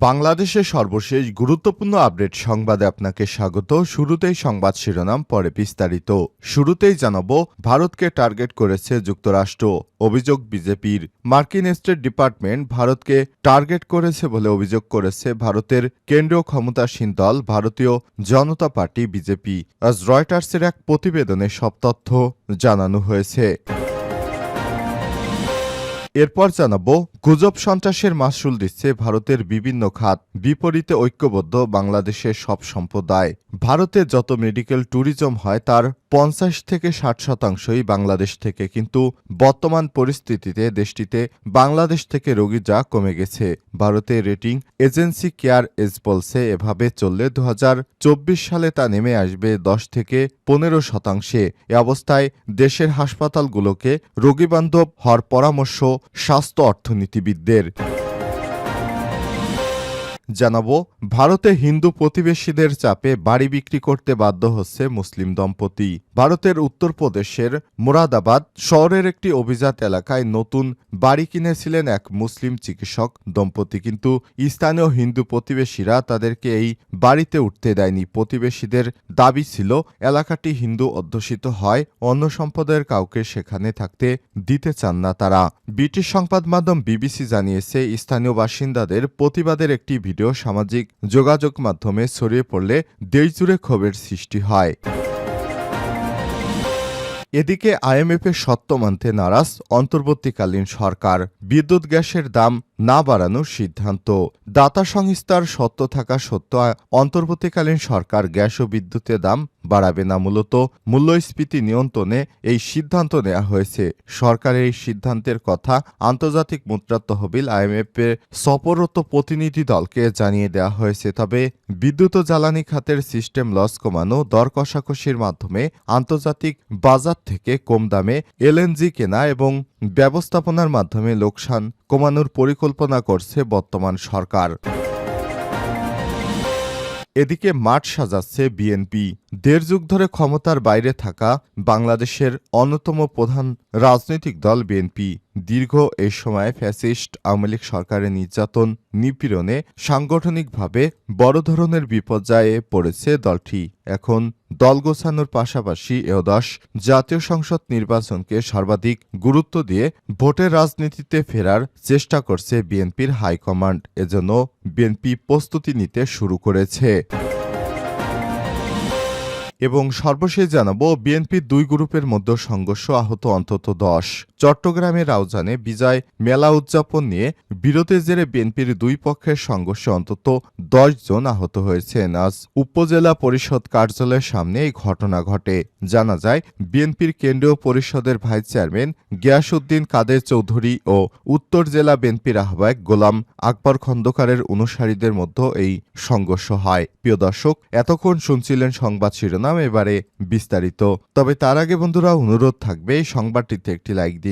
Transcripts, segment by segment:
বাংলাদেশের সর্বশেষ গুরুত্বপূর্ণ আপডেট সংবাদে আপনাকে স্বাগত। শুরুতেই সংবাদ শিরোনাম, পরে বিস্তারিত। শুরুতেই জানাব, ভারতকে টার্গেট করেছে যুক্তরাষ্ট্র। অভিযোগ বিজেপির। মার্কিন স্টেট ডিপার্টমেন্ট ভারতকে টার্গেট করেছে বলে অভিযোগ করেছে ভারতের কেন্দ্রীয় ক্ষমতাসীন দল, ভারতীয় জনতা পার্টি বিজেপি। আজ রয়টার্সের এক প্রতিবেদনে সব তথ্য জানানো হয়েছে। এরপর জানাব, গুজব সন্ত্রাসের মাসুল দিচ্ছে ভারতের বিভিন্ন খাত। বিপরীতে ঐক্যবদ্ধ বাংলাদেশের সব সম্প্রদায়। ভারতে যত মেডিকেল ট্যুরিজম হয়, তার পঞ্চাশ থেকে ষাট শতাংশই বাংলাদেশ থেকে, কিন্তু বর্তমান পরিস্থিতিতে দেশটিতে বাংলাদেশ থেকে রোগী যা কমে গেছে। ভারতের রেটিং এজেন্সি কেয়ার এজ বলছে, এভাবে চললে দু হাজার চব্বিশ সালে তা নেমে আসবে দশ থেকে পনেরো শতাংশে। এ অবস্থায় দেশের হাসপাতালগুলোকে রোগীবান্ধব হওয়ার পরামর্শ স্বাস্থ্য অর্থনীতিবিদদের। জানাব, ভারতে হিন্দু প্রতিবেশীদের চাপে বাড়ি বিক্রি করতে বাধ্য হচ্ছে মুসলিম দম্পতি। ভারতের উত্তরপ্রদেশের মোরাদাবাদ শহরের একটি অভিজাত এলাকায় নতুন বাড়ি কিনেছিলেন এক মুসলিম চিকিৎসক দম্পতি। কিন্তু স্থানীয় হিন্দু প্রতিবেশীরা তাদেরকে এই বাড়িতে উঠতে দেয়নি। প্রতিবেশীদের দাবি ছিল, এলাকাটি হিন্দু অধ্যুষিত হয়, অন্য সম্প্রদায়ের কাউকে সেখানে থাকতে দিতে চান না তারা। ব্রিটিশ সংবাদ মাধ্যম বিবিসি জানিয়েছে, স্থানীয় বাসিন্দাদের প্রতিবাদের একটি ভিডিও সামাজিক যোগাযোগ মাধ্যমে ছড়িয়ে পড়লে দেশজুড়ে ক্ষোভের সৃষ্টি হয়। এদিকে আইএমএফের সত্য মানতে নারাজ অন্তর্বর্তীকালীন সরকার। বিদ্যুৎ গ্যাসের দাম না বাড়ানোর সিদ্ধান্ত। দাতা সংস্থার সত্য থাকা সত্য অন্তর্বর্তীকালীন সরকার গ্যাস ও বিদ্যুতের দাম বাড়াবে না। মূলত মূল্যস্ফীতি নিয়ন্ত্রণে এই সিদ্ধান্ত নেওয়া হয়েছে। সরকারের এই সিদ্ধান্তের কথা আন্তর্জাতিক মুদ্রা তহবিল আইএমএফের সফররত প্রতিনিধি দলকে জানিয়ে দেওয়া হয়েছে। তবে বিদ্যুৎ ও জ্বালানি খাতের সিস্টেম লস কমানো, দর কষাকষির মাধ্যমে আন্তর্জাতিক বাজার থেকে কম দামে এলএনজি কেনা এবং ব্যবস্থাপনার মাধ্যমে লোকসান কমানোর পরিকল্পনা করছে বর্তমান সরকার। এদিকে মাঠ সাজাচ্ছে বিএনপি। দেড় যুগ ধরে ক্ষমতার বাইরে থাকা বাংলাদেশের অন্যতম প্রধান রাজনৈতিক দল বিএনপি। দীর্ঘ এ সময়ে ফ্যাসিস্ট আওয়ামী লীগ সরকারের নির্যাতন নিপীড়নে সাংগঠনিকভাবে বড় ধরনের বিপর্যয়ে পড়েছে দলটি। এখন দল গোছানোর পাশাপাশি এদশ জাতীয় সংসদ নির্বাচনকে সর্বাধিক গুরুত্ব দিয়ে ভোটের রাজনীতিতে ফেরার চেষ্টা করছে বিএনপির হাইকমান্ড। এজন্য বিএনপি প্রস্তুতি নিতে শুরু করেছে। এবং সর্বশেষ জানাব বিএনপির দুই গ্রুপের মধ্যে সংঘর্ষ আহত অন্তত দশ। চট্টগ্রামের রাউজানে বিজয় মেলা উদযাপন নিয়ে বিরোধের জেরে বিএনপির দুই পক্ষের সংঘর্ষে অন্তত দশ জন আহত হয়েছেন। আজ উপজেলা পরিষদ কার্যালয়ের সামনে এই ঘটনা ঘটে। জানা যায়, বিএনপির কেন্দ্রীয় পরিষদের ভাইস চেয়ারম্যান গিয়াসউদ্দিন কাদের চৌধুরী ও উত্তর জেলা বিএনপির আহ্বায়ক গোলাম আকবর খন্দকারের অনুসারীদের মধ্যে এই সংঘর্ষ হয়। প্রিয় দর্শক, এতক্ষণ শুনছিলেন সংবাদ শিরোনাম, এবারে বিস্তারিত। তবে তার আগে বন্ধুরা, অনুরোধ থাকবে এই সংবাদটিতে একটি লাইক দিন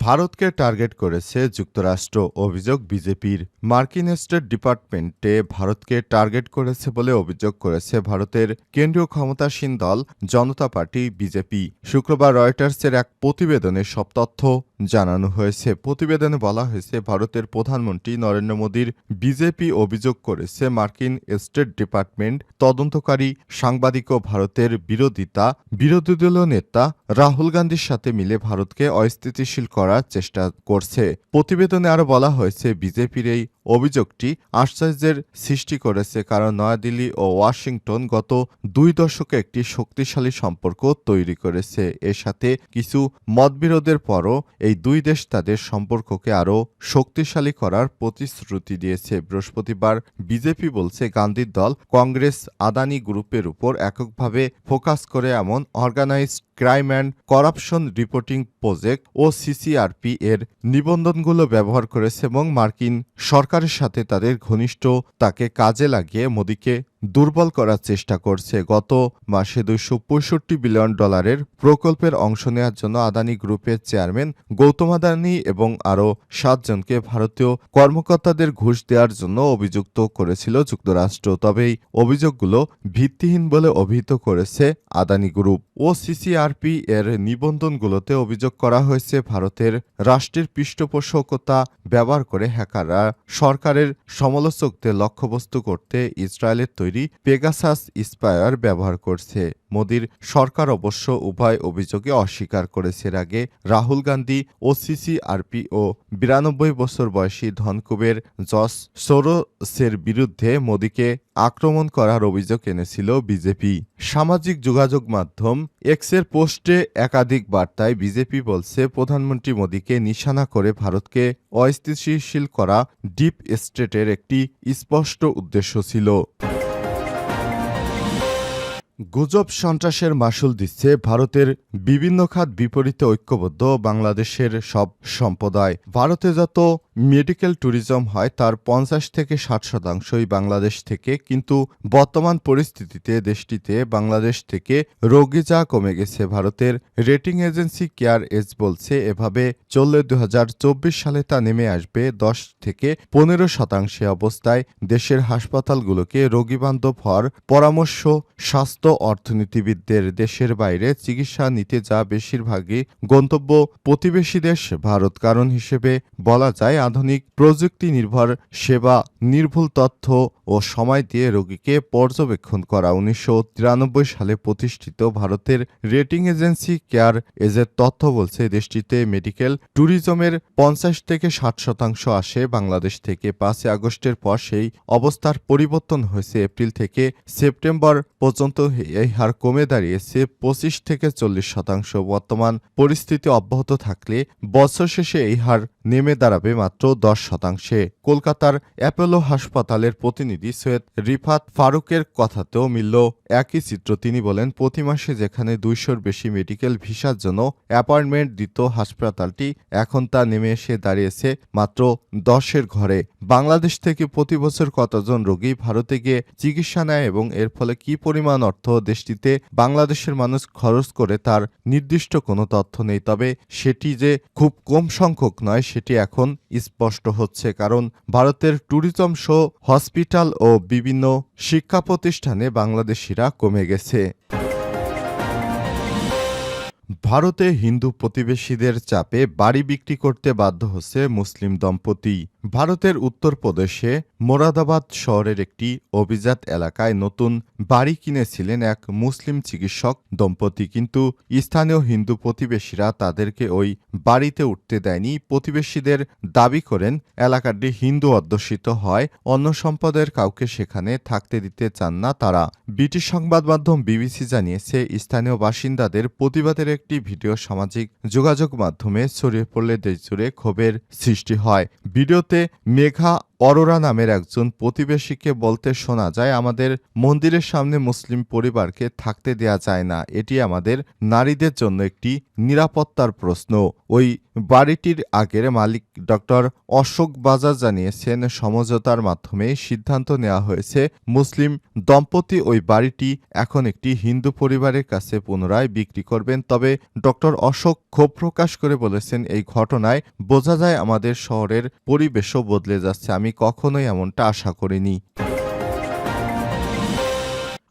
ভারতকে টার্গেট করেছে যুক্তরাষ্ট্র অভিযোগ বিজেপির মার্কিন স্টেট ডিপার্টমেন্টে ভারতকে টার্গেট করেছে বলে অভিযোগ করেছে ভারতের কেন্দ্রীয় ক্ষমতাসীন দল, জনতা পার্টি, বিজেপি। শুক্রবার রয়টার্সের এক প্রতিবেদনে সব তথ্য জানানো হয়েছে। প্রতিবেদনে বলা হয়েছে, ভারতের প্রধানমন্ত্রী নরেন্দ্র মোদীর বিজেপি অভিযোগ করেছে, মার্কিন স্টেট ডিপার্টমেন্ট তদন্তকারী সাংবাদিক ও ভারতের বিরোধিতা বিরোধী দলীয় নেতা রাহুল গান্ধীর সাথে মিলে ভারতকে অস্থিতিশীল করার চেষ্টা করছে। প্রতিবেদনে আরও বলা হয়েছে, বিজেপির এই অভিযোগটি আশ্চর্যের সৃষ্টি করেছে কারণ নয়াদিল্লি ও ওয়াশিংটন গত দুই দশকে একটি শক্তিশালী সম্পর্ক তৈরি করেছে। এর সাথে কিছু মতবিরোধের পরও এই দুই দেশ তাদের সম্পর্ককে আরও শক্তিশালী করার প্রতিশ্রুতি দিয়েছে। বৃহস্পতিবার বিজেপি বলছে গান্ধীর দল কংগ্রেস আদানি গ্রুপের উপর এককভাবে ফোকাস করে এমন organised crime and corruption reporting project O CCRP এর নিবন্ধনগুলো ব্যবহার করেছে এবং মার্কিন সরকারের সাথে তাদের ঘনিষ্ঠ তাকে কাজে লাগিয়ে মোদীকে দুর্বল করার চেষ্টা করছে। গত মাসে দুইশো পঁয়ষট্টি বিলিয়ন ডলারের প্রকল্পের অংশ নেওয়ার জন্য আদানি গ্রুপের চেয়ারম্যান গৌতম আদানি এবং আরও সাতজনকে ভারতীয় কর্মকর্তাদের ঘুষ দেওয়ার জন্য অভিযুক্ত করেছিল যুক্তরাষ্ট্র। তবে এই অভিযোগগুলো ভিত্তিহীন বলে অভিহিত করেছে আদানি গ্রুপ। ও সিসিআরপি এর নিবন্ধনগুলোতে অভিযোগ করা হয়েছে, ভারতের রাষ্ট্রের পৃষ্ঠপোষকতা ব্যবহার করে হ্যাকাররা সরকারের সমালোচকদের লক্ষ্যবস্তু করতে ইসরায়েলের তৈরি পেগাসাস স্পায়ার ব্যবহার করছে। মোদির সরকার অবশ্য উভয় অভিযোগে অস্বীকার করেছে এর আগে রাহুল গান্ধী ও সিসিআরপি ও বিরানব্বই বছর বয়সী ধনকুবের জস সোরোসের বিরুদ্ধে মোদিকে আক্রমণ করার অভিযোগ এনেছিল বিজেপি। সামাজিক যোগাযোগ মাধ্যম এক্সের পোস্টে একাধিক বার্তায় বিজেপি বলছে, প্রধানমন্ত্রী মোদীকে নিশানা করে ভারতকে অস্থিতিশীল করা ডিপ স্টেটের একটি স্পষ্ট উদ্দেশ্য ছিল। গুজব সন্ত্রাসের মাসুল দিচ্ছে ভারতের বিভিন্ন খাত বিপরীতে ঐক্যবদ্ধ বাংলাদেশের সব সম্প্রদায়। ভারতে যত মেডিকেল ট্যুরিজম হয় তার পঞ্চাশ থেকে ষাট শতাংশই বাংলাদেশ থেকে, কিন্তু বর্তমান পরিস্থিতিতে দেশটিতে বাংলাদেশ থেকে রোগী যা কমে গেছে ভারতের রেটিং এজেন্সি কেয়ার এজ বলছে, এভাবে চললে দু হাজার চব্বিশ সালে তা নেমে আসবে দশ থেকে পনেরো শতাংশে অবস্থায়। দেশের হাসপাতালগুলোকে রোগীবান্ধব হওয়ার পরামর্শ, স্বাস্থ্য অর্থনীতিবিদদের দেশের বাইরে চিকিৎসা নিতে যা বেশিরভাগই গন্তব্য প্রতিবেশী দেশ, ভারত কারণ হিসেবে বলা যায়। আধুনিক প্রযুক্তি নির্ভর সেবা, নির্ভুল তথ্য ও সময় দিয়ে রোগীকে পর্যবেক্ষণ করা উনিশশো তিরানব্বই সালে প্রতিষ্ঠিত ভারতের রেটিং এজেন্সি কেয়ার এজের তথ্য বলছে, দেশটিতে মেডিকেল ট্যুরিজমের পঞ্চাশ থেকে ষাট শতাংশ আসে। বাংলাদেশ থেকে পাঁচই আগস্টের পর সেই অবস্থার পরিবর্তন হয়েছে। এপ্রিল থেকে সেপ্টেম্বর পর্যন্ত এই হার কমে দাঁড়িয়েছে। পঁচিশ থেকে চল্লিশ শতাংশ। বর্তমান পরিস্থিতি অব্যাহত থাকলে বছর শেষে এই হার নেমে দাঁড়াবে মাত্র দশ শতাংশে। কলকাতার অ্যাপোলো হাসপাতালের প্রতিনিধি সৈয়দ রিফাত ফারুকের কথাতেও মিলল, একই চিত্র তিনি বলেন, প্রতি মাসে যেখানে দুইশোর বেশি মেডিকেল ভিসার জন্য অ্যাপয়েন্টমেন্ট দিত হাসপাতালটি, এখন তা নেমে এসে দাঁড়িয়েছে মাত্র দশের ঘরে। বাংলাদেশ থেকে প্রতি বছর কতজন রোগী ভারতে গিয়ে চিকিৎসা নেয় এবং এর ফলে কি পরিমাণ অর্থ দেশটিতে বাংলাদেশের মানুষ খরচ করে তার নির্দিষ্ট কোনো তথ্য নেই, তবে সেটি যে খুব কম সংখ্যক নয়, সেটি এখন স্পষ্ট হচ্ছে, কারণ ভারতের ট্যুরিজম শো, হসপিটাল ও বিভিন্ন শিক্ষা প্রতিষ্ঠানে বাংলাদেশিরা কমে গেছে। ভারতে হিন্দু প্রতিবেশীদের চাপে বাড়ি বিক্রি করতে বাধ্য হচ্ছে মুসলিম দম্পতি। ভারতের উত্তরপ্রদেশে মোরাদাবাদ শহরের একটি অভিজাত এলাকায় নতুন বাড়ি কিনেছিলেন এক মুসলিম চিকিৎসক দম্পতি। কিন্তু স্থানীয় হিন্দু প্রতিবেশীরা তাদেরকে ওই বাড়িতে উঠতে দেয়নি। প্রতিবেশীদের দাবি করেন, এলাকাটি হিন্দু অধ্যুষিত হয় অন্য সম্পদের কাউকে সেখানে থাকতে দিতে চান না তারা। ব্রিটিশ সংবাদ মাধ্যম বিবিসি জানিয়েছে, স্থানীয় বাসিন্দাদের প্রতিবাদের একটি ভিডিও সামাজিক যোগাযোগ মাধ্যমে ছড়িয়ে পড়লে দেশজুড়ে ক্ষোভের সৃষ্টি হয়। ভিডিওতে মেঘা অরোরা নামের একজন প্রতিবেশীকে বলতে শোনা যায়, আমাদের মন্দিরের সামনে মুসলিম পরিবারকে থাকতে দেয়া যায় না। এটি আমাদের নারীদের জন্য একটি নিরাপত্তার প্রশ্ন। ওই বাড়িটির আগের মালিক ডক্টর অশোক বাজার জানিয়েছেন, সমঝোতার মাধ্যমে সিদ্ধান্ত নেওয়া হয়েছে, মুসলিম দম্পতি ওই বাড়িটি এখন একটি হিন্দু পরিবারের কাছে পুনরায় বিক্রি করবেন। তবে ডক্টর অশোক ক্ষোভ প্রকাশ করে বলেছেন, এই ঘটনায় বোঝা যায় আমাদের শহরের পরিবেশও বদলে যাচ্ছে। আমি কখনোই এমনটা আশা করিনি।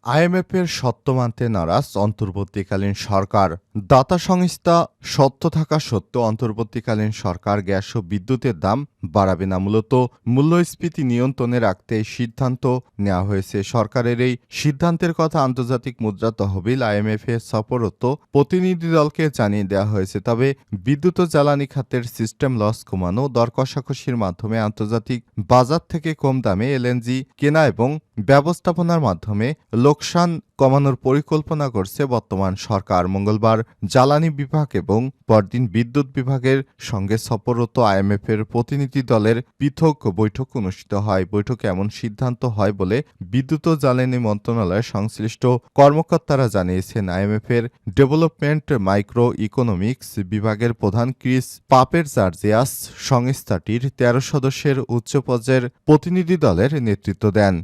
আইএমএফের সত্য মানতে নারাজ অন্তর্বর্তীকালীন সরকার। দাতা সংস্থা সত্য থাকা সত্ত্বেও অন্তর্বর্তীকালীন সরকার গ্যাস ও বিদ্যুতের দাম বাড়াবে না। মূলত মূল্যস্ফীতি নিয়ন্ত্রণে রাখতে সিদ্ধান্ত নেওয়া হয়েছে। সরকারের এই সিদ্ধান্তের কথা আন্তর্জাতিক মুদ্রা তহবিল আইএমএফ এর সফরত প্রতিনিধি দলকে জানিয়ে দেওয়া হয়েছে। তবে বিদ্যুৎ ও জ্বালানি খাতের সিস্টেম লস কমানো, দর কষাকষির মাধ্যমে আন্তর্জাতিক বাজার থেকে কম দামে এলএনজি কেনা এবং ব্যবস্থাপনার মাধ্যমে লোকসান কমানোর পরিকল্পনা করছে বর্তমান সরকার। মঙ্গলবার জ্বালানি বিভাগ এবং পরদিন বিদ্যুৎ বিভাগের সঙ্গে সফররত আইএমএফ এর প্রতিনিধি দলের পৃথক বৈঠক অনুষ্ঠিত হয়। বৈঠকে এমন সিদ্ধান্ত হয় বলে বিদ্যুৎ ও জ্বালানি মন্ত্রণালয়ের সংশ্লিষ্ট কর্মকর্তারা জানিয়েছেন। আইএমএফ এর ডেভেলপমেন্ট মাইক্রো ইকোনমিক্স বিভাগের প্রধান ক্রিস পাপের জার্জিয়াস সংস্থাটির তেরো সদস্যের উচ্চ পর্যায়ের প্রতিনিধি দলের নেতৃত্ব দেন।